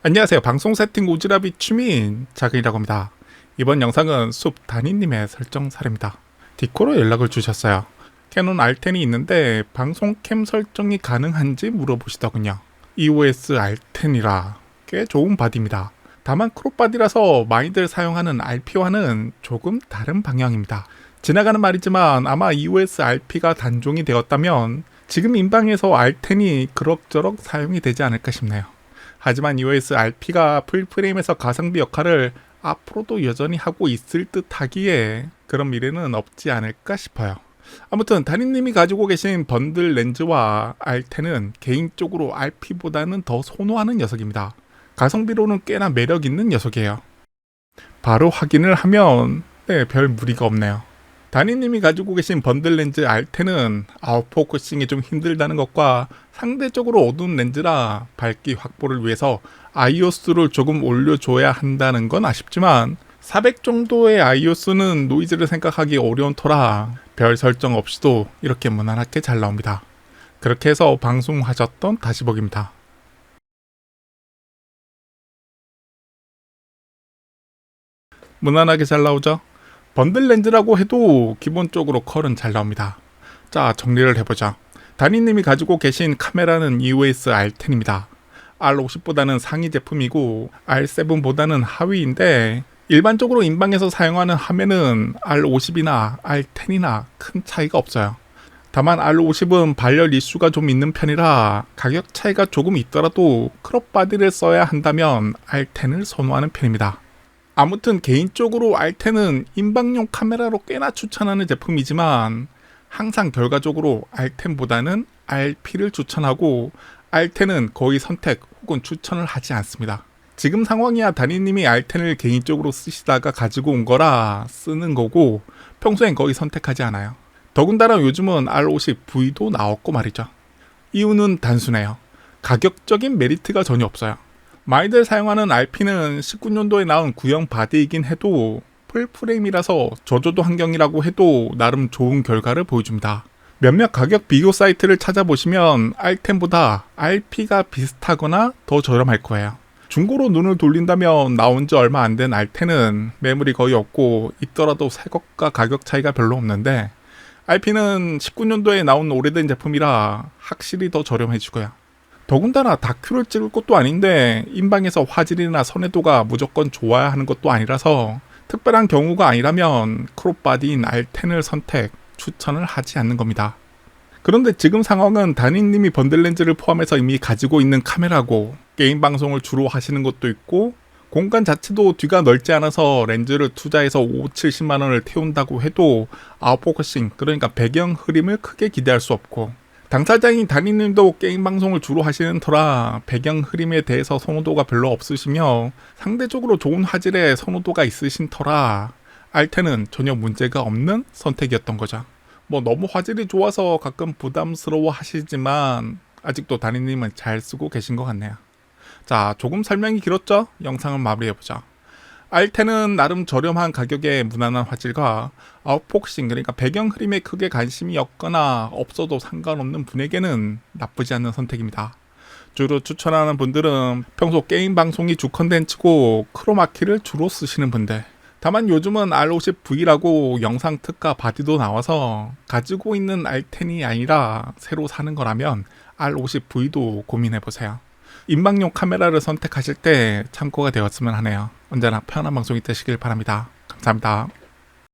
안녕하세요. 방송 세팅 오지랖이 취미인 자근이라고 합니다. 이번 영상은 숲 단위님의 설정 사례입니다. 디코로 연락을 주셨어요. 캐논 R10이 있는데 방송캠 설정이 가능한지 물어보시더군요. EOS R10이라 꽤 좋은 바디입니다. 다만 크롭바디라서 많이들 사용하는 RP와는 조금 다른 방향입니다. 지나가는 말이지만 아마 EOS RP가 단종이 되었다면 지금 인방에서 R10이 그럭저럭 사용이 되지 않을까 싶네요. 하지만 EOS RP가 풀프레임에서 가성비 역할을 앞으로도 여전히 하고 있을 듯 하기에 그런 미래는 없지 않을까 싶어요. 아무튼 단임님이 가지고 계신 번들 렌즈와 R10은 개인적으로 RP보다는 더 선호하는 녀석입니다. 가성비로는 꽤나 매력 있는 녀석이에요. 바로 확인을 하면 네, 별 무리가 없네요. 다니님이 가지고 계신 번들 렌즈 R10은 아웃포커싱이 좀 힘들다는 것과 상대적으로 어두운 렌즈라 밝기 확보를 위해서 IOS를 조금 올려줘야 한다는 건 아쉽지만 400 정도의 IOS는 노이즈를 생각하기 어려운 터라 별 설정 없이도 이렇게 무난하게 잘 나옵니다. 그렇게 해서 방송하셨던 다시복입니다. 무난하게 잘 나오죠? 번들 렌즈라고 해도 기본적으로 컬은 잘 나옵니다. 자, 정리를 해보자. 다니님이 가지고 계신 카메라는 EOS R10입니다. R50보다는 상위 제품이고 R7보다는 하위인데 일반적으로 인방에서 사용하는 화면은 R50이나 R10이나 큰 차이가 없어요. 다만 R50은 발열 이슈가 좀 있는 편이라 가격 차이가 조금 있더라도 크롭 바디를 써야 한다면 R10을 선호하는 편입니다. 아무튼 개인적으로 R10은 인방용 카메라로 꽤나 추천하는 제품이지만 항상 결과적으로 R10보다는 RP를 추천하고 R10은 거의 선택 혹은 추천을 하지 않습니다. 지금 상황이야 다니님이 R10을 개인적으로 쓰시다가 가지고 온 거라 쓰는 거고 평소엔 거의 선택하지 않아요. 더군다나 요즘은 R50V도 나왔고 말이죠. 이유는 단순해요. 가격적인 메리트가 전혀 없어요. 많이들 사용하는 RP는 19년도에 나온 구형 바디이긴 해도 풀프레임이라서 저조도 환경이라고 해도 나름 좋은 결과를 보여줍니다. 몇몇 가격 비교 사이트를 찾아보시면 R10보다 RP가 비슷하거나 더 저렴할 거예요. 중고로 눈을 돌린다면 나온 지 얼마 안된 R10은 매물이 거의 없고 있더라도 새 것과 가격 차이가 별로 없는데 RP는 19년도에 나온 오래된 제품이라 확실히 더 저렴해지고요. 더군다나 다큐를 찍을 것도 아닌데 인방에서 화질이나 선회도가 무조건 좋아야 하는 것도 아니라서 특별한 경우가 아니라면 크롭바디인 R10을 선택, 추천을 하지 않는 겁니다. 그런데 지금 상황은 단인님이 번들 렌즈를 포함해서 이미 가지고 있는 카메라고 게임 방송을 주로 하시는 것도 있고 공간 자체도 뒤가 넓지 않아서 렌즈를 투자해서 5, 70만 원을 태운다고 해도 아웃포커싱 그러니까 배경 흐림을 크게 기대할 수 없고 당사자인 단위님도 게임 방송을 주로 하시는 터라 배경 흐림에 대해서 선호도가 별로 없으시며 상대적으로 좋은 화질의 선호도가 있으신 터라 알테는 전혀 문제가 없는 선택이었던 거죠. 뭐 너무 화질이 좋아서 가끔 부담스러워 하시지만 아직도 단위님은 잘 쓰고 계신 것 같네요. 자, 조금 설명이 길었죠? 영상을 마무리해보자. 알테는 나름 저렴한 가격에 무난한 화질과 아웃폭싱 그러니까 배경 흐림에 크게 관심이 없거나 없어도 상관없는 분에게는 나쁘지 않는 선택입니다. 주로 추천하는 분들은 평소 게임 방송이 주 컨텐츠고 크로마키를 주로 쓰시는 분들 다만 요즘은 R50V라고 영상 특가 바디도 나와서 가지고 있는 R10이 아니라 새로 사는 거라면 R50V도 고민해보세요. 인방용 카메라를 선택하실 때 참고가 되었으면 하네요. 언제나 편한 방송이 되시길 바랍니다. 감사합니다.